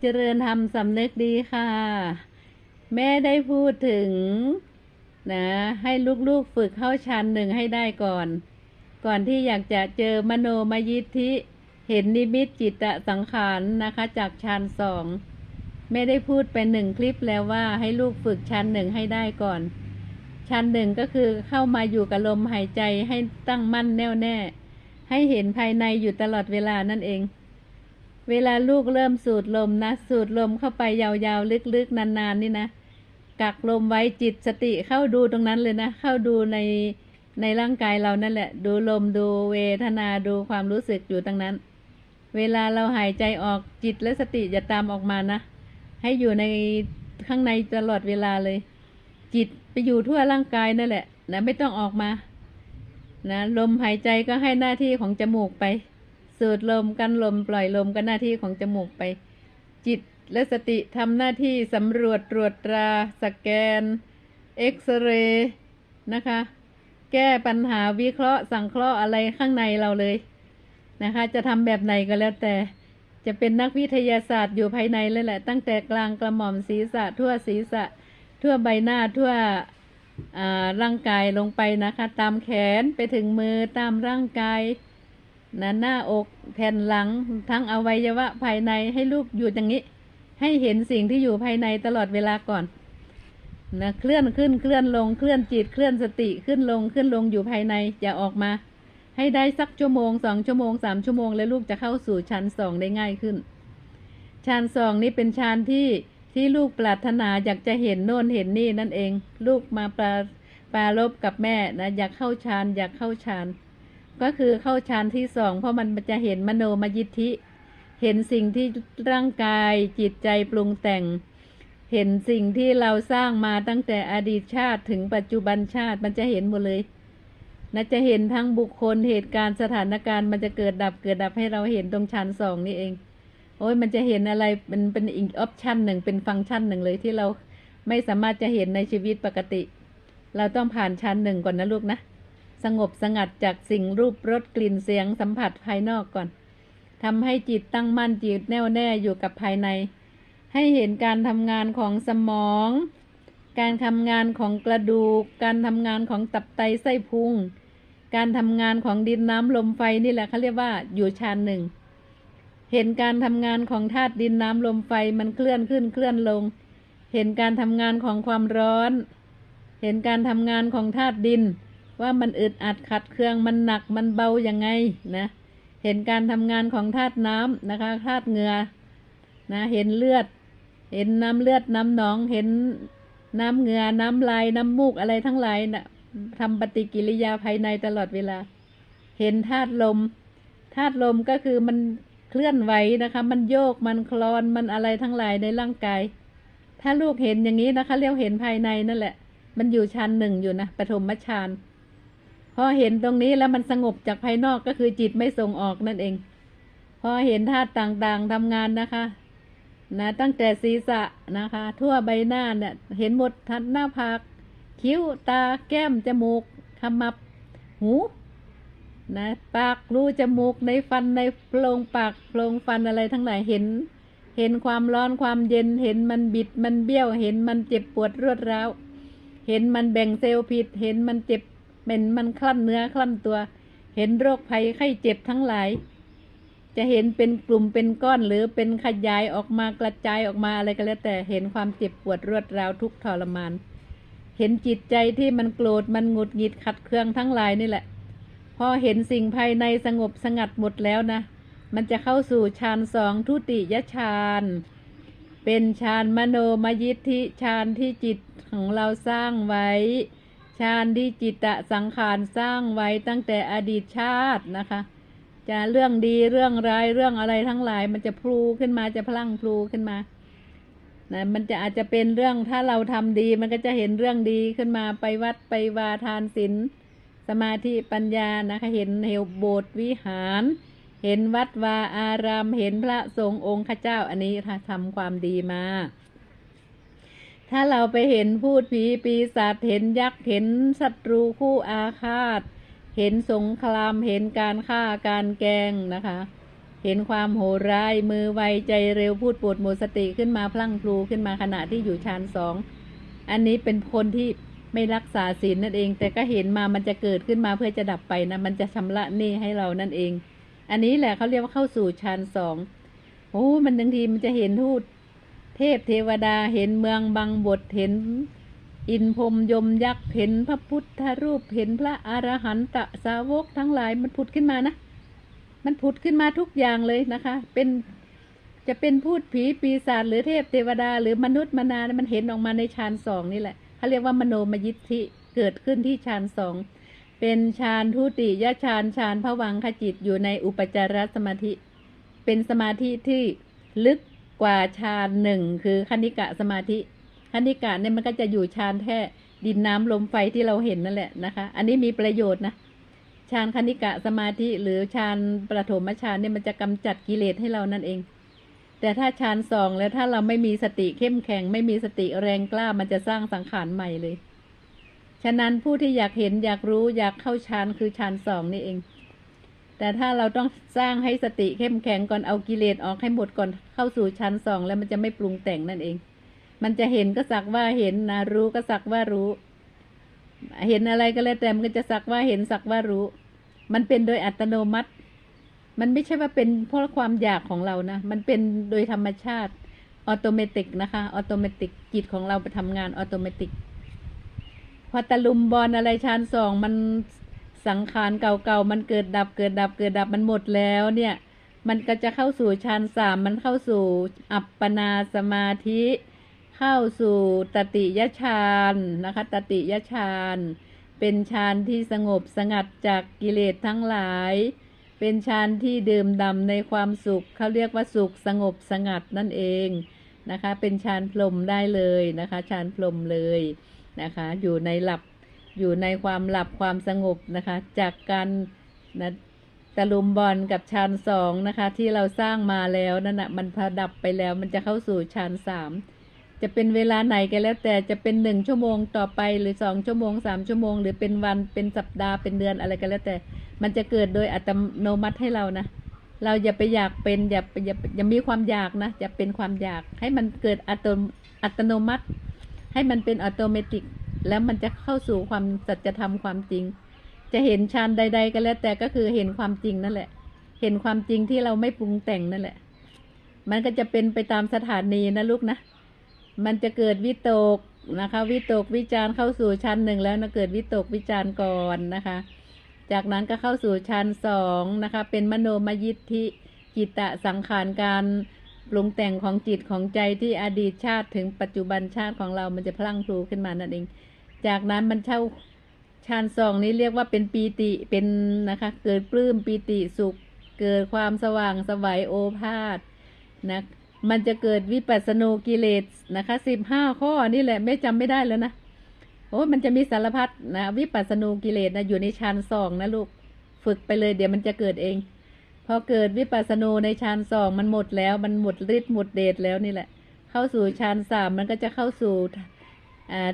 เจริญธรรมสำนึกดีค่ะ แม่ได้พูดถึง นะ ให้ลูกๆฝึกเข้าชั้นหนึ่งให้ได้ก่อน ก่อนที่อยากจะเจอมโนมยิทธิ เห็นนิมิตจิตสังขารนะคะ จากชั้นสองแม่ได้พูดไปหนึ่งคลิปแล้วว่าให้ลูกฝึกชั้นหนึ่งให้ได้ก่อน ชั้นหนึ่งก็คือเข้ามาอยู่กับลมหายใจให้ตั้งมั่นแน่วแน่ ให้เห็นภายในอยู่ตลอดเวลานั่นเอง เวลาลูกเริ่มสูดลมนะ สูดลมเข้าไปยาวๆ ลึกๆ นานๆ นี่นะ กักลมไว้จิตสติเข้าดูตรงนั้นเลยนะ เข้าดูในในร่างกายเรานั่นแหละ ดูลมดูเวทนาดูความรู้สึกอยู่ตรงนั้น เวลาเราหายใจออกจิตและสติอย่าตามออกมานะ ให้อยู่ในข้างในตลอดเวลาเลย จิตไปอยู่ทั่วร่างกายนั่นแหละนะไม่ต้องออกมา นะลมหายใจก็ให้หน้าที่ของจมูกไป สูดลมกันลมปล่อยลมก็หน้าที่ของจมูกไป จิตและสติทำหน้าที่สำรวจตรวจตรา สแกน เอ็กซเรย์นะคะ แก้ปัญหาวิเคราะห์สังเคราะห์อะไรข้างในเราเลยนะคะ จะทำแบบไหนก็แล้วแต่จะเป็นนักวิทยาศาสตร์อยู่ภายในเลยแหละ ตั้งแต่กลางกระหม่อมศีรษะ ทั่วศีรษะ ทั่วใบหน้าทั่วร่างกายลงไปนะคะ ตามแขนไปถึงมือตามร่างกาย นะหน้าอกแผ่นหลังทั้งอวัยวะภายในให้ลูกอยู่อย่างนี้ ให้เห็นสิ่งที่อยู่ภายในตลอดเวลาก่อนนะเคลื่อนขึ้นเคลื่อนลงเคลื่อนจิตเคลื่อนสติขึ้นลงขึ้นลงอยู่ภายในอย่าออกมา ให้ได้สักชั่วโมงสองชั่วโมงสามชั่วโมงแล้วลูกจะเข้าสู่ชั้นสองได้ง่ายขึ้นชั้นสองนี้เป็นชั้นที่ที่ลูกปรารถนาอยากจะเห็นโน่นเห็นนี่นั่นเอง ลูกมาปราปรารบกับแม่นะอยากเข้าฌานอยากเข้าฌาน ก็คือเข้าฌานที่สองเพราะมันจะเห็นมโนมยิทธิ เห็นสิ่งที่ร่างกายจิตใจปรุงแต่ง เห็นสิ่งที่เราสร้างมาตั้งแต่อดีตชาติถึงปัจจุบันชาติมันจะเห็นหมดเลยนะจะเห็นทั้งบุคคลเหตุการณ์สถานการณ์มันจะเกิดดับเกิดดับให้เราเห็นตรงชั้นสองนี่เอง โอ้ยมันจะเห็นอะไรมันเป็นอีกออปชันหนึ่งเป็นฟังก์ชันหนึ่งเลยที่เราไม่สามารถจะเห็นในชีวิตปกติ เราต้องผ่านชั้นหนึ่งก่อนนะลูกนะ สงบสงัดจากสิ่งรูปรสกลิ่นเสียงสัมผัสภายนอกก่อนทำให้จิตตั้งมั่นจิตแน่วแน่อยู่กับภายใน ให้เห็นการทำงานของสมอง การทำงานของกระดูก การทำงานของตับไตไส้พุง การทำงานของดินน้ำลมไฟนี่แหละเขาเรียกว่าอยู่ชั้นหนึ่ง เห็นการทำงานของธาตุดินน้ำลมไฟมันเคลื่อนขึ้นเคลื่อนลง เห็นการทำงานของความร้อน เห็นการทำงานของธาตุดิน ว่ามันอึดอัดขัดเคืองมันหนักมันเบายังไงนะเห็นการทำงานของธาตุน้ำนะคะธาตุเหงื่อนะเห็นเลือด เห็นน้ำเลือดน้ำหนอง เห็นน้ำเหงื่อน้ำลายน้ำมูกอะไรทั้งหลายนะทำปฏิกิริยาภายในตลอดเวลา เห็นธาตุลมธาตุลมก็คือมันเคลื่อนไหวนะคะ มันโยกมันคลอนมันอะไรทั้งหลายในร่างกาย ถ้าลูกเห็นอย่างนี้นะคะเรียกเห็นภายในนั่นแหละ มันอยู่ชั้นหนึ่งอยู่นะปฐมฌาน อเห็นตรงนี้แล้วมันสงบจากภายนอกก็คือจิตไม่ส่งออกนั่นเอง พอเห็นธาตุต่างๆทำงานนะคะ นะตั้งแต่ศีรษะนะคะ ทั่วใบหน้าเนี่ยเห็นหมดทันหน้าผากคิ้วตาแก้มจมูกขมับหูนะปากรูจมูกในฟันในโพรงปากโพรงฟันอะไรทั้งหลายเห็น เห็นความร้อนความเย็นเห็นมันบิดมันเบี้ยว เห็นมันเจ็บปวดรวดร้าวเห็นมันแบ่งเซลล์ผิด เห็นมันเจ็บ เป็นมันคลั่นเนื้อคลั่นตัว เห็นโรคภัยไข้เจ็บทั้งหลาย จะเห็นเป็นกลุ่มเป็นก้อนหรือเป็นขยายออกมากระจายออกมาอะไรก็แล้วแต่เห็นความเจ็บปวดรวดร้าวทุกทรมาน เห็นจิตใจที่มันโกรธมันหงุดหงิดขัดเคืองทั้งหลายนี่แหละ พอเห็นสิ่งภายในสงบสงัดหมดแล้วนะ มันจะเข้าสู่ฌานสองทุติยฌานเป็นฌานมโนมยิทธิฌานที่จิตของเราสร้างไว้ ฌานที่จิตตะสังขารสร้างไว้ตั้งแต่อดีตชาตินะคะ จะเรื่องดีเรื่องร้ายเรื่องอะไรทั้งหลาย มันจะพลูขึ้นมาจะพลั่งพลูขึ้นมานะมันจะอาจจะเป็นเรื่องถ้าเราทำดี มันก็จะเห็นเรื่องดีขึ้นมาไปวัดไปวาทานศีลสมาธิปัญญานะคะ เห็นเหวโบสถ์วิหาร เห็นวัดวาอาราม เห็นพระสงฆ์องค์ข้าเจ้า อันนี้ถ้าทำความดีมา ถ้าเราไปเห็นพูดผีปีศาจเห็นยักษ์เห็นศัตรูคู่อาฆาต เห็นสงครามเห็นการฆ่าการแกงนะคะ เห็นความโหดร้ายมือไวใจเร็วพูดปวดหมดสติขึ้นมาพลั่งพลูขึ้นมาขณะที่อยู่ฌานสองอันนี้เป็นคนที่ไม่รักษาศีลนั่นเอง แต่ก็เห็นมามันจะเกิดขึ้นมาเพื่อจะดับไปนะมันจะชำระหนี้ให้เรานั่นเอง อันนี้แหละเขาเรียกว่าเข้าสู่ฌานสองโอ้มันบางทีมันจะเห็นทูต ทพเทวดาเห็นเมืองบางบทเห็น อินพรมยมยักษ์เห็นพระพุทธรูปเห็นพระอรหันตสาวกทั้งหลายมันผุดขึ้นมานะ มันผุดขึ้นมาทุกอย่างเลยนะคะ เป็นจะเป็นพูดผีปีศาจหรือเทพเทวดา หรือมนุษย์มนามันเห็นออกมาในฌานสองนี่แหละเขาเรียกว่ามโนมยิทธิเกิดขึ้นที่ฌานสองเป็นฌานทุติยฌานฌานพวังคจิตอยู่ในอุปจารสมาธิ เป็นสมาธิที่ลึก กว่าฌานหนึ่งคือคณิกะสมาธิคณิกะเนี่ยมันก็จะอยู่ฌานแค่ดินน้ำลมไฟที่เราเห็นนั่นแหละนะคะ อันนี้มีประโยชน์นะฌานคณิกะสมาธิ หรือฌานประถมฌานเนี่ยมันจะกำจัดกิเลสให้เรานั่นเอง แต่ถ้าฌานสองแล้วถ้าเราไม่มีสติเข้มแข็ง ไม่มีสติแรงกล้ามันจะสร้างสังขารใหม่เลย ฉะนั้นผู้ที่อยากเห็นอยากรู้อยากเข้าฌานคือฌานสองนี่เอง แต่ถ้าเราต้องสร้างให้สติเข้มแข็งก่อนเอากิเลสออกให้หมดก่อนเข้าสู่ชั้นสองแล้วมันจะไม่ปรุงแต่งนั่นเอง มันจะเห็นก็สักว่าเห็นนะ รู้ก็สักว่ารู้ เห็นอะไรก็แล้วแต่มันก็จะสักว่าเห็นสักว่ารู้ มันเป็นโดยอัตโนมัติ มันไม่ใช่ว่าเป็นเพราะความอยากของเรานะ มันเป็นโดยธรรมชาติออโตเมติกนะคะออโตเมติกจิตของเราไปทำงานออโตเมติกพอตะลุมบอลอะไรชานสองมัน สังขารเก่าๆ มันเกิดดับเกิดดับเกิดดับมันหมดแล้วเนี่ย มันก็จะเข้าสู่ฌานสามมันเข้าสู่อัปปนาสมาธิ เข้าสู่ตติยฌานนะคะตติยฌานเป็นฌานที่สงบสงัดจากกิเลสทั้งหลาย เป็นฌานที่ดื่มด่ำในความสุขเขาเรียกว่าสุขสงบสงัดนั่นเองนะคะ เป็นฌานพรมได้เลยนะคะฌานพรมเลยนะคะ อยู่ในหลับ อยู่ในความหลับความสงบนะคะ จากการนะตะลุมบอลกับฌานสองนะคะ ที่เราสร้างมาแล้วนั่นนะมันพอดับไปแล้วมันจะเข้าสู่ฌานสามจะเป็นเวลาไหนก็แล้วแต่จะเป็นหนึ่งชั่วโมงต่อไปหรือสองชั่วโมงสามชั่วโมง หรือเป็นวันเป็นสัปดาห์เป็นเดือนอะไรก็แล้วแต่ มันจะเกิดโดยอัตโนมัติให้เรานะ เราอย่าไปอยากเป็นอย่าอย่าอย่ามีความอยากนะอย่าเป็นความอยาก ให้มันเกิดอัตโนมัติ ให้มันเป็นอัตโนมัติ แล้วมันจะเข้าสู่ความสัจธรรมความจริง จะเห็นฌานใด ๆ ก็แล้วแต่ก็คือเห็นความจริงนั่นแหละ เห็นความจริงที่เราไม่ปรุงแต่งนั่นแหละ มันก็จะเป็นไปตามสถานีนะลูกนะ มันจะเกิดวิตกนะคะวิตกวิจารณ์เข้าสู่ชั้นหนึ่งแล้วนะเกิดวิตกวิจารณ์ก่อนนะคะ จากนั้นก็เข้าสู่ชั้นสองนะคะ เป็นมโนมยิทธิจิตตะสังขารการปรุงแต่งของจิตของใจที่อดีตชาติถึงปัจจุบันชาติของเรามันจะพลั่งพลูขึ้นมานั่นเอง จากนั้นมันเข้าฌานสองนี้เรียกว่าเป็นปีติเป็นนะคะ เกิดปลื้มปีติสุข เกิดความสว่างสวัยโอภาษนะมันจะเกิดวิปัสสนูกิเลสนะคะสิบห้าข้อนี่แหละไม่จำไม่ได้แล้วนะโอ้มันจะมีสารพัดนะวิปัสสนูกิเลสนะอยู่ในฌานสองนะลูกฝึกไปเลยเดี๋ยวมันจะเกิดเอง พอเกิดวิปัสสนูในฌานสองมันหมดแล้ว มันหมดฤทธิ์หมดเดชแล้วนี่แหละ เข้าสู่ฌานสามมันก็จะเข้าสู่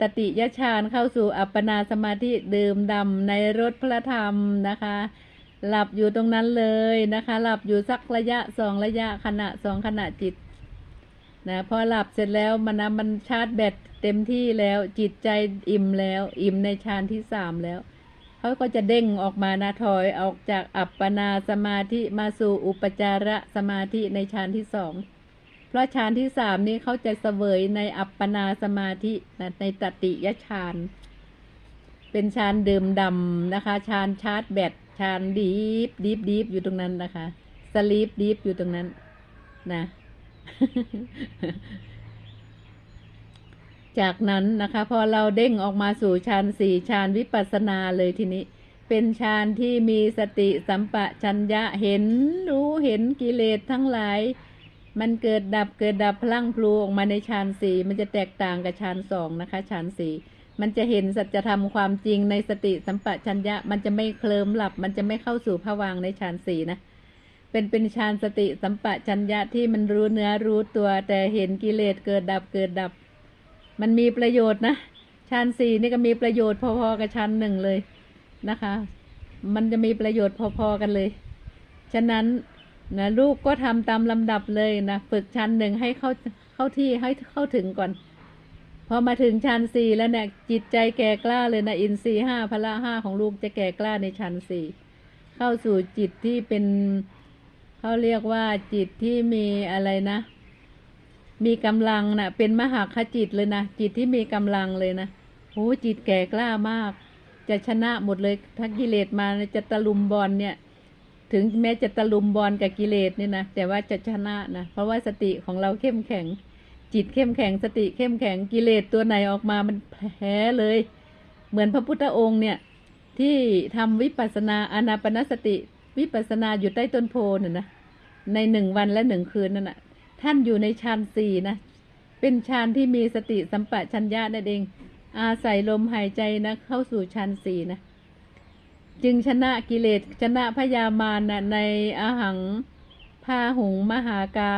ตติยฌานเข้าสู่อัปปนาสมาธิดื่มดำในรถพระธรรมนะคะ หลับอยู่ตรงนั้นเลยนะคะ หลับอยู่สักระยะสองระยะขณะสองขณะจิตนะพอหลับเสร็จแล้วมันนะมันชาร์จแบตเต็มที่แล้วจิตใจอิ่มแล้ว อิ่มในฌานที่สามแล้วเขาก็จะเด้งออกมานะถอยออกจากอัปปนาสมาธิมาสู่อุปจารสมาธิในฌานที่สอง เพราะฌานที่สามนี้เขาจะเสวยในอัปปนาสมาธินะในตติยฌาน เป็นฌานดื่มดำนะคะฌานชาร์จแบตฌานดีฟดีฟดีฟอยู่ตรงนั้นนะคะสลีปดีฟอยู่ตรงนั้นนะจากนั้นนะคะ พอเราเด้งออกมาสู่ฌานสี่ฌานวิปัสนาเลยทีนี้ เป็นฌานที่มีสติสัมปชัญญะเห็นรู้เห็นกิเลสทั้งหลาย มันเกิดดับเกิดดับพลังพลูออกมาในฌานสี่มันจะแตกต่างกับฌานสองนะคะฌานสี่มันจะเห็นสัจธรรมความจริงในสติสัมปชัญญะ มันจะไม่เคลิมหลับ มันจะไม่เข้าสู่ภวังในฌานสี่นะ เป็นเป็นฌานสติสัมปชัญญะที่มันรู้เนื้อรู้ตัว แต่เห็นกิเลสเกิดดับเกิดดับ มันมีประโยชน์นะฌานสี่นี่ก็มีประโยชน์พอๆกับฌานหนึ่งเลยนะคะ มันจะมีประโยชน์พอๆกันเลย ฉะนั้น นะลูกก็ทำตามลำดับเลยนะฝึกชั้นหนึ่งให้เข้าเข้าที่ให้เข้าถึงก่อน พอมาถึงชั้นสี่แล้วเนี่ยจิตใจแก่กล้าเลยนะอินทรีห้าพละห้าของลูกจะแก่กล้าในชั้นสี่เข้าสู่จิตที่เป็นเขาเรียกว่าจิตที่มีอะไรนะ มีกำลังนะเป็นมหาคจิตเลยนะจิตที่มีกำลังเลยนะโอ้จิตแก่กล้ามาก จะชนะหมดเลยถ้ากิเลสมาจะตะลุมบอลเนี่ย ถึงแม้จะตะลุมบอลกับกิเลสเนี่ยนะแต่ว่าจะชนะนะเพราะว่าสติของเราเข้มแข็ง จิตเข้มแข็งสติเข้มแข็งกิเลสตัวไหนออกมามันแพ้เลย เหมือนพระพุทธองค์เนี่ยที่ทำวิปัสนาอานาปนสติ วิปัสนาอยู่ใต้ต้นโพน่ะนะในหนึ่งวันและหนึ่งคืนนั่นนะท่านอยู่ในฌานสี่นะเป็นฌานที่มีสติสัมปชัญญะนั่นเอง อาศัยลมหายใจนะเข้าสู่ฌานสี่นะ จึงชนะกิเลสชนะพยามารนะในอาหังพาหงมหากา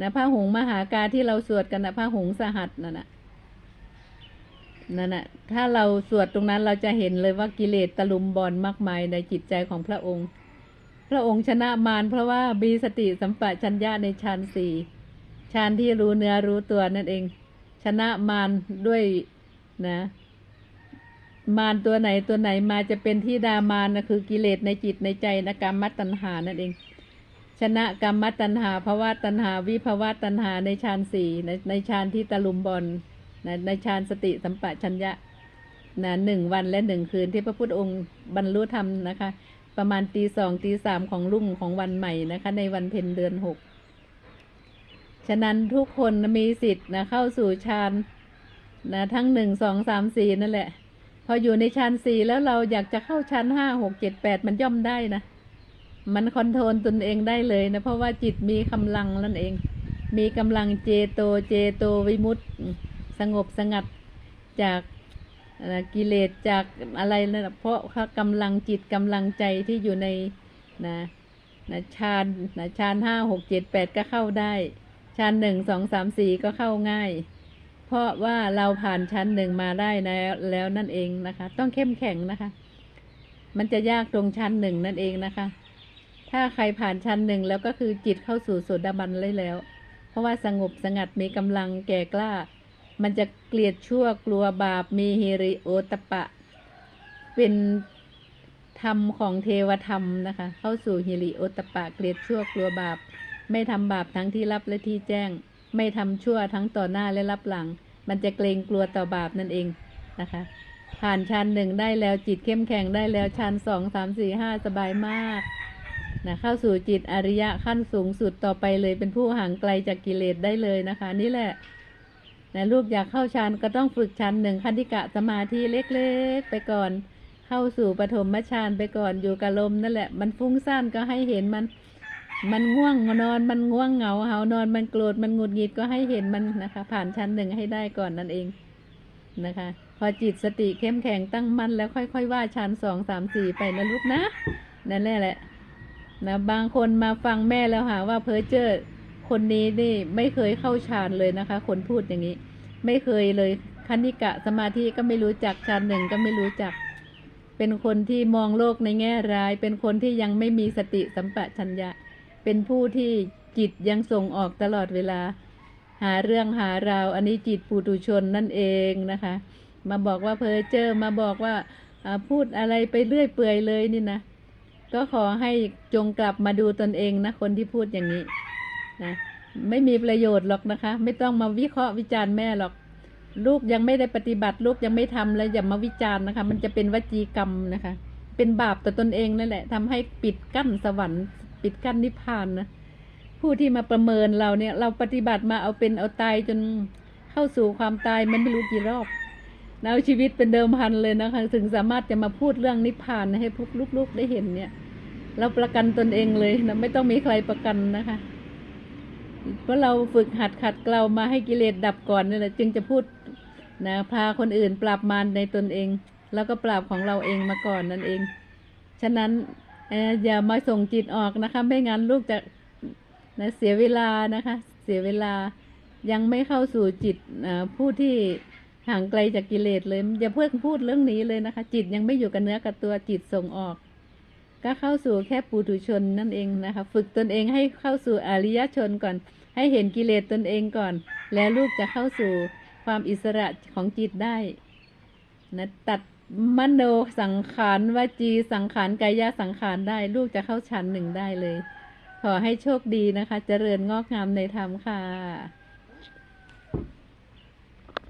นะพระหงมหากาที่เราสวดกันนะพระหงสหัสนั่นนะนั่นนะถ้าเราสวดตรงนั้นเราจะเห็นเลยว่ากิเลสตะลุมบอลมากมายในจิตใจของพระองค์ พระองค์ชนะมารเพราะว่ามีสติสัมปชัญญะในฌานสี่ฌานที่รู้เนื้อรู้ตัวนั่นเอง ชนะมารด้วยนะ มารตัวไหนตัวไหนมาจะเป็นที่ดามารนะคือกิเลสในจิตในใจนะกรรมตัณหานั่นเอง ชนะกรรมตัณหาภาวะตัณหาวิภาวะตัณหาในฌานสี่ในในฌานที่ตะลุมบอลนะในฌานสติสัมปชัญญะนะหนึ่งวันและหนึ่งคืนที่พระพุทธองค์บรรลุธรรมนะคะ ประมาณตีสองตีสามของรุ่งของวันใหม่นะคะ ในวันเพ็ญเดือนหกฉะนั้นทุกคนมีสิทธิ์นะเข้าสู่ฌานนะทั้งหนึ่งสองสามสี่นั่นแหละ พออยู่ในฌานสี่แล้วเราอยากจะเข้าฌานห้าหกเจ็ดแปดมันย่อมได้นะ มันคอนโทรลตนเองได้เลยนะ เพราะว่าจิตมีกำลังนั่นเอง มีกำลังเจโตเจโตวิมุตติสงบสงัดจากกิเลสจากอะไรนะเพราะกำลังจิตกำลังใจที่อยู่ในนะนะฌานนะฌานห้าหกเจ็ดแปดก็เข้าได้ฌานหนึ่งสองสามสี่ก็เข้าง่าย เพราะว่าเราผ่านชั้นหนึ่งมาได้แล้วแล้วนั่นเองนะคะ ต้องเข้มแข็งนะคะ มันจะยากตรงชั้นหนึ่งนั่นเองนะคะ ถ้าใครผ่านชั้นหนึ่งแล้วก็คือจิตเข้าสู่โสดาบันเลยแล้ว เพราะว่าสงบสงัดมีกำลังแก่กล้า มันจะเกลียดชั่วกลัวบาปมีฮิริโอตปะ เป็นธรรมของเทวธรรมนะคะ เข้าสู่ฮิริโอตปะเกลียดชั่วกลัวบาป ไม่ทำบาปทั้งที่รับและที่แจ้ง ไม่ทำชั่วทั้งต่อหน้าและรับหลัง มันจะเกรงกลัวต่อบาปนั่นเองนะคะ ผ่านชั้นหนึ่งได้แล้วจิตเข้มแข็งได้แล้วชั้นสองสามสี่ห้าสบายมากนะเข้าสู่จิตอริยะขั้นสูงสุดต่อไปเลยเป็นผู้ห่างไกลจากกิเลสได้เลยนะคะ นี่แหละนะลูกอยากเข้าฌานก็ต้องฝึกฌานหนึ่งคันธิกะสมาธิเล็กๆ ไปก่อน เข้าสู่ปฐมฌานไปก่อนอยู่กับลมนั่นแหละ มันฟุ้งซ่านก็ให้เห็นมัน มันง่วงนอนมันง่วงเหงาเหานอนมันโกรธมันหงุดหงิดก็ให้เห็นมันนะคะ ผ่านชั้นหนึ่งให้ได้ก่อนนั่นเองนะคะ พอจิตสติเข้มแข็งตั้งมั่นแล้วค่อย ๆ ว่าชั้นสองสามสี่ไปนะลูกนะนั่นแหละแหละนะบางคนมาฟังแม่แล้วหาว่าเพอเจอร์คนนี้นี่ไม่เคยเข้าฌานเลยนะคะ คนพูดอย่างนี้ ไม่เคยเลยคณิกะสมาธิก็ไม่รู้จักฌานหนึ่งก็ไม่รู้จัก เป็นคนที่มองโลกในแง่ร้าย เป็นคนที่ยังไม่มีสติสัมปชัญญะ เป็นผู้ที่จิตยังส่งออกตลอดเวลา หาเรื่องหาราว อันนี้จิตปุตุชนนั่นเองนะคะ มาบอกว่าเพอเจอร์มาบอกว่าพูดอะไรไปเรื่อยเปื่อยเลยนี่นะ ก็ขอให้จงกลับมาดูตนเองนะ คนที่พูดอย่างนี้นะไม่มีประโยชน์หรอกนะคะ ไม่ต้องมาวิเคราะห์วิจารณ์แม่หรอก ลูกยังไม่ได้ปฏิบัติ ลูกยังไม่ทำแล้วอย่ามาวิจารณ์นะคะ มันจะเป็นวจีกรรมนะคะ เป็นบาปต่อตนเองนั่นแหละทำให้ปิดกั้นสวรรค์ ปิดกั้นนิพพานนะผู้ที่มาประเมินเราเนี่ย เราปฏิบัติมาเอาเป็นเอาตายจนเข้าสู่ความตายมันไม่รู้กี่รอบนะเอาชีวิตเป็นเดิมพันเลยนะคะ ถึงสามารถจะมาพูดเรื่องนิพพานให้พวกลูกๆได้เห็นเนี่ย เราประกันตนเองเลยนะไม่ต้องมีใครประกันนะคะ เพราะเราฝึกหัดขัดเกลามาให้กิเลสดับก่อนนี่แหละจึงจะพูดนะพาคนอื่นปราบมารในตนเอง แล้วก็ปราบของเราเองมาก่อนนั่นเอง ฉะนั้น อย่ามาส่งจิตออกนะคะ ไม่งั้นลูกจะนะเสียเวลานะคะ เสียเวลายังไม่เข้าสู่จิตผู้ที่ห่างไกลจากกิเลสเลยอย่าเพิ่งพูดเรื่องนี้เลยนะคะ จิตยังไม่อยู่กับเนื้อกับตัวจิตส่งออก ก็เข้าสู่แค่ปุถุชนนั่นเองนะคะ ฝึกตนเองให้เข้าสู่อริยชนก่อน ให้เห็นกิเลสตนเองก่อน แล้วลูกจะเข้าสู่ความอิสระของจิตได้นะตัด มโนสังขารวจีสังขารกายสังขารได้ ลูกจะเข้าชั้นหนึ่งได้เลย ขอให้โชคดีนะคะ เจริญงอกงามในธรรมค่ะ